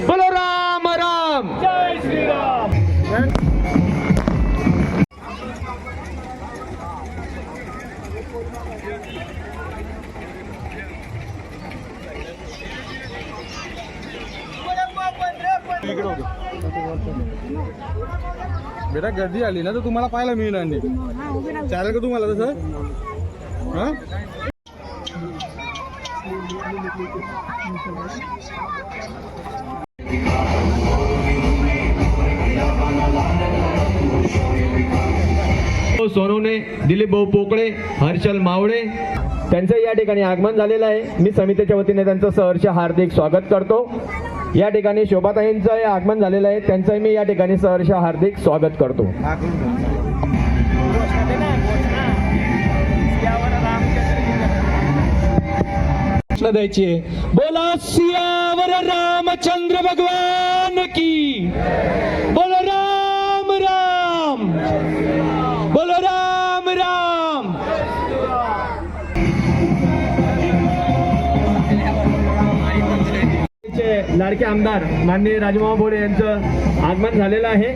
बोलो राम. राम जय श्रीराम. बेटा गर्दी आली ना तर तुम्हाला पाहायला मिळणार नाही चालेल का तुम्हाला तसं? हा? सोनवणे दिलीप भाऊ पोकळे हर्षल मावळे. त्यांचं या ठिकाणी आगमन झालेलं आहे. मी समितीच्या वतीने त्यांचं सहर्ष हार्दिक स्वागत करतो. या ठिकाणी शोभाताईंचं आगमन झालेलं आहे. त्यांचंही मी या ठिकाणी सहर्ष हार्दिक स्वागत करतो. द्यायची आहे. बोला सियावर रामचंद्र भगवान की. बोलो राम राम। लाडके आमदार माननीय राजमोहन बोडे यांचं आगमन झालेलं आहे.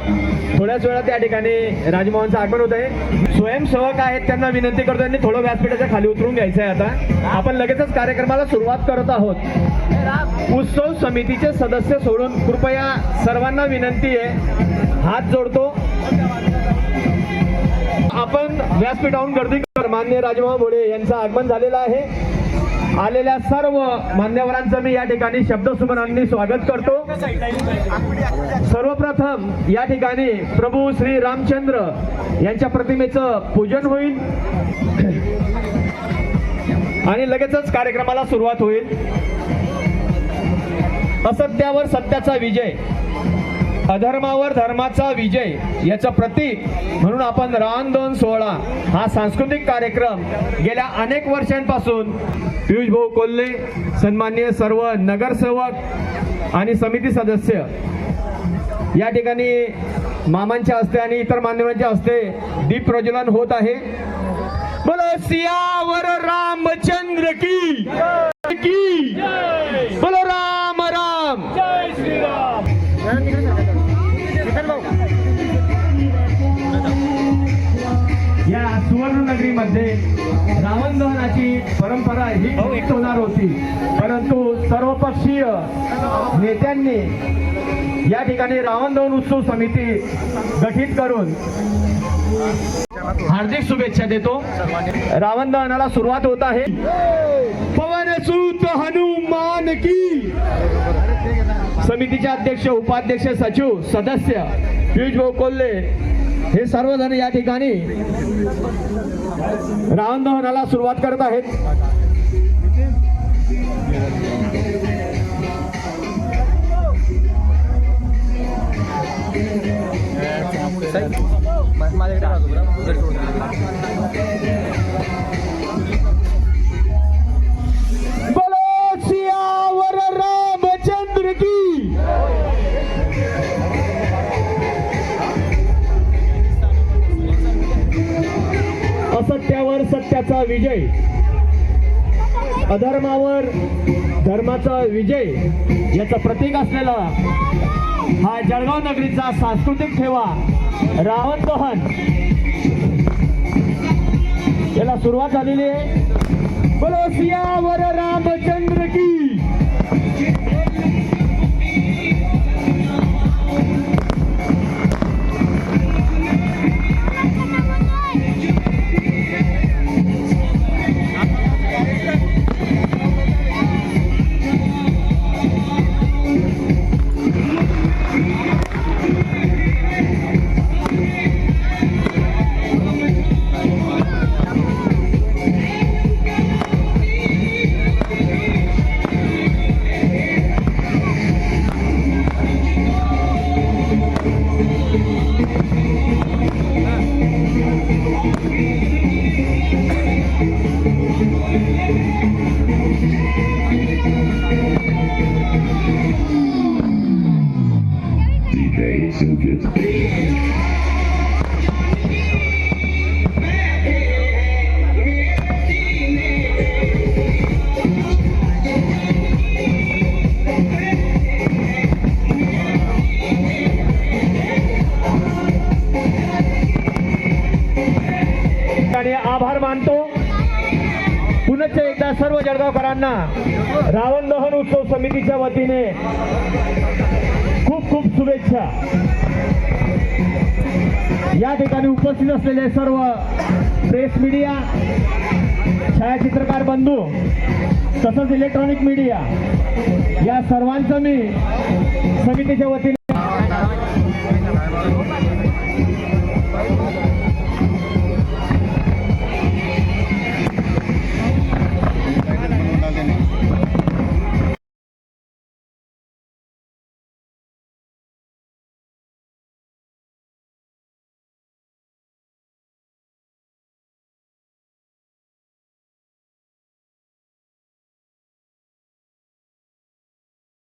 थोड्याच वेळात त्या ठिकाणी राजमोहनचं आगमन होत आहे. स्वयंसेवक आहेत त्यांना विनंती करतो त्यांनी थोडं व्यासपीठाच्या खाली उतरून घ्यायचं आहे आता. आपण लगेचच कार्यक्रमाला सुरुवात करत आहोत. उत्सव समितीचे सदस्य सोडून कृपया सर्वांना विनंती आहे. हात जोडतो. आपण व्यासपीठाहून गर्दी मान्य राजमा भोळे यांचं आगमन झालेलं आहे. आलेल्या सर्व मान्यवरांचं मी या ठिकाणी शब्दसुमनांनी स्वागत करतो. सर्वप्रथम या ठिकाणी प्रभू श्री रामचंद्र यांच्या प्रतिमेचं पूजन होईल. आणि लगेचच कार्यक्रमाला सुरुवात होईल. असत्यावर सत्याचा विजय. अधर्मावर धर्माचा विजय याचं प्रतीक म्हणून आपण रानदोन सोहळा हा सांस्कृतिक कार्यक्रम गेल्या अनेक वर्षांपासून पियुष भाऊ कोल्हे सन्मान्य सर्व नगरसेवक आणि समिती सदस्य या ठिकाणी मामांच्या हस्ते आणि इतर मान्यवरांच्या हस्ते दीप प्रज्वलन होत आहे. बोलो सियावर रामचंद्र की सुवर्णनगरीमध्ये रावण दहनाची परंपरा ही एक होणार होती. परंतु सर्वपक्षीय नेत्यांनी या ठिकाणी रावण दहन उत्सव समिती गठीत करून हार्दिक शुभेच्छा देतो. रावण दहनाला सुरुवात होत आहे. पवन सूत हनुमान की! समितीचे अध्यक्ष उपाध्यक्ष सचिव सदस्य पियुष भाऊ कोल्हे हे सर्वजण या ठिकाणी रावण दहनाला सुरुवात करत आहेत. असत्याचा विजय. अधर्मावर धर्माचा विजय याचं प्रतीक असलेला हा जळगाव नगरीचा सांस्कृतिक ठेवा रावण दहन. याला सुरुवात झालेली आहे. बोलो सियावर आभार मानतो. पुनश्च एकदा सर्व जळगावकरांना रावण दहन उत्सव समितीच्या वतीने खूप खूप शुभेच्छा. या ठिकाणी उपस्थित असलेले सर्व प्रेस मीडिया छायाचित्रकार बंधू तसंच इलेक्ट्रॉनिक मीडिया या सर्वांचं मी समितीच्या वतीने